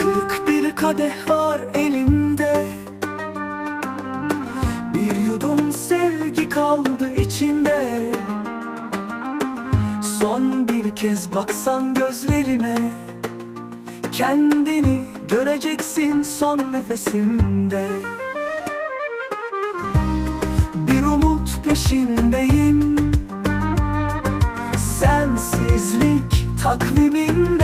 Kırk bir kadeh var elimde. Bir yudum sevgi kaldı içimde Son bir kez baksan gözlerime Kendini göreceksin son nefesimde. Bir umut peşindeyim. Sensizlik takvimimde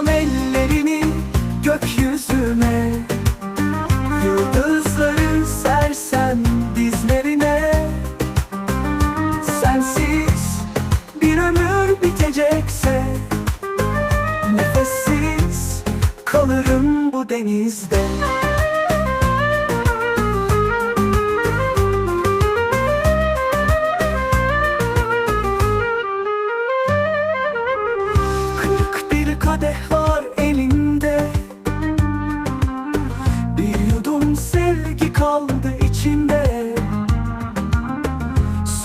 Uzatsam ellerimi gökyüzüme Yıldızları sersem dizlerine. Sensiz bir ömür bitecekse Nefessiz kalırım bu denizde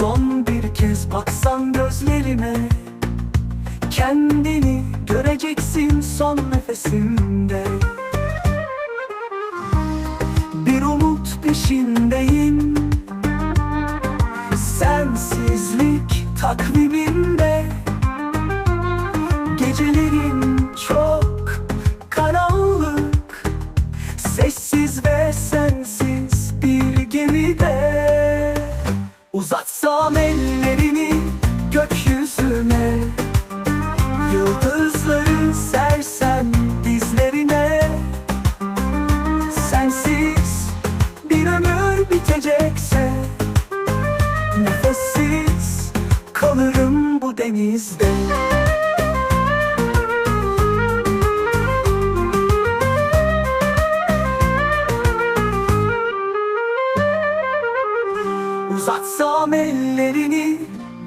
Son bir kez baksan gözlerime Kendini göreceksin son nefesimde. Bir umut peşindeyim Sensizlik takvimimde. Gecelerin çok karanlık Sessiz ve sensiz bir gemide Uzatsam ellerimi gökyüzüne Yıldızları sersem dizlerine. Sensiz bir ömür bitecekse. Nefessiz kalırım bu denizde Uzatsam ellerini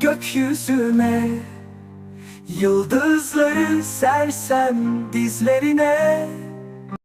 gökyüzüme. Yıldızları sersem dizlerine